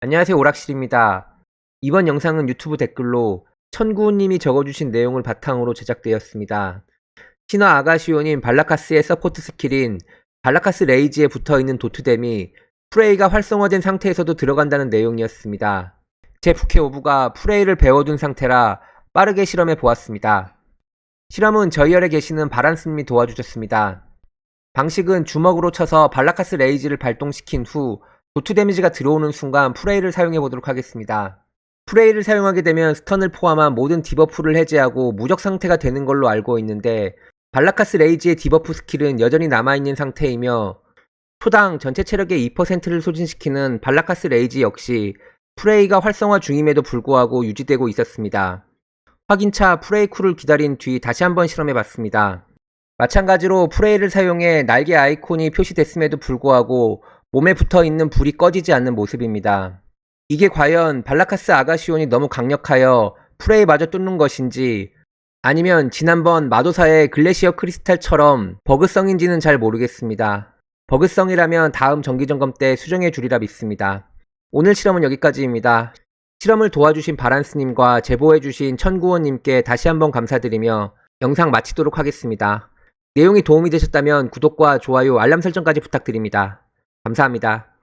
안녕하세요 오락실입니다. 이번 영상은 유튜브 댓글로 천구우님이 적어주신 내용을 바탕으로 제작되었습니다. 신화 아가시오님 발라카스의 서포트 스킬인 발라카스 레이지에 붙어있는 도트댐이 프레이가 활성화된 상태에서도 들어간다는 내용이었습니다. 제 부캐 오브가 프레이를 배워둔 상태라 빠르게 실험해 보았습니다. 실험은 저희 열에 계시는 바란스님이 도와주셨습니다. 방식은 주먹으로 쳐서 발라카스 레이지를 발동시킨 후 도트 데미지가 들어오는 순간 프레이를 사용해 보도록 하겠습니다. 프레이를 사용하게 되면 스턴을 포함한 모든 디버프를 해제하고 무적 상태가 되는 걸로 알고 있는데 발라카스 레이지의 디버프 스킬은 여전히 남아있는 상태이며 초당 전체 체력의 2%를 소진시키는 발라카스 레이지 역시 프레이가 활성화 중임에도 불구하고 유지되고 있었습니다. 확인차 프레이 쿨을 기다린 뒤 다시 한번 실험해 봤습니다. 마찬가지로 프레이를 사용해 날개 아이콘이 표시됐음에도 불구하고 몸에 붙어 있는 불이 꺼지지 않는 모습입니다. 이게 과연 발라카스 아가시온이 너무 강력하여 프레이마저 뚫는 것인지 아니면 지난번 마도사의 글래시어 크리스탈처럼 버그성인지는 잘 모르겠습니다. 버그성이라면 다음 정기점검 때 수정해 주리라 믿습니다. 오늘 실험은 여기까지입니다. 실험을 도와주신 바란스님과 제보해주신 천구원님께 다시 한번 감사드리며 영상 마치도록 하겠습니다. 내용이 도움이 되셨다면 구독과 좋아요, 알람 설정까지 부탁드립니다. 감사합니다.